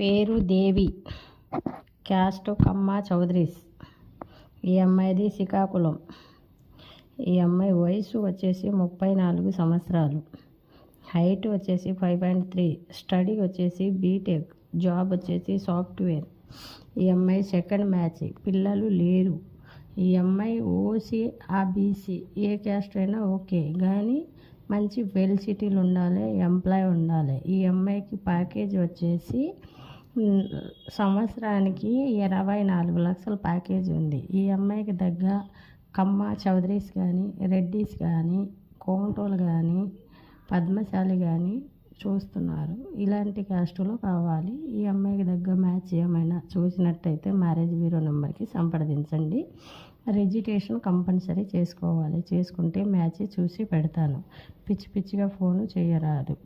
పేరు దేవి. క్యాస్ట్ కమ్మ చౌదరీస్. ఈ అమ్మాయిది శ్రీకాకుళం ఈ అమ్మాయి వయసు వచ్చేసి ముప్పై నాలుగు సంవత్సరాలు. హైట్ వచ్చేసి ఫైవ్ పాయింట్ త్రీ. స్టడీ వచ్చేసి బీటెక్. జాబ్ వచ్చేసి సాఫ్ట్వేర్. ఈ అమ్మాయి సెకండ్ మ్యాచ్. పిల్లలు లేరు. ఈ అమ్మాయి ఓసీ ఆబీసీ ఏ క్యాస్ట్ అయినా ఓకే. కానీ మంచి వెల్ సిటీలు ఉండాలి ఎంప్లాయ్ ఉండాలి. ఈ అమ్మాయికి ప్యాకేజ్ వచ్చేసి సంవత్సరానికి ఇరవై నాలుగు లక్షల ప్యాకేజ్ ఉంది. ఈ అమ్మాయికి తగ్గ కమ్మ చౌదరీస్ కానీ రెడ్డిస్ కానీ కోమటోలు కానీ పద్మశాలి కానీ చూస్తున్నారు. ఇలాంటి క్యాస్టులో కావాలి. ఈ అమ్మాయికి దగ్గర మ్యాచ్ ఏమైనా చూసినట్టయితే మ్యారేజ్ బ్యూరో నెంబర్కి సంప్రదించండి. రిజిస్ట్రేషన్ కంపల్సరీ చేసుకోవాలి. చేసుకుంటే మ్యాచ్ చూసి పెడతాను. పిచ్చి పిచ్చిగా ఫోను చేయరాదు.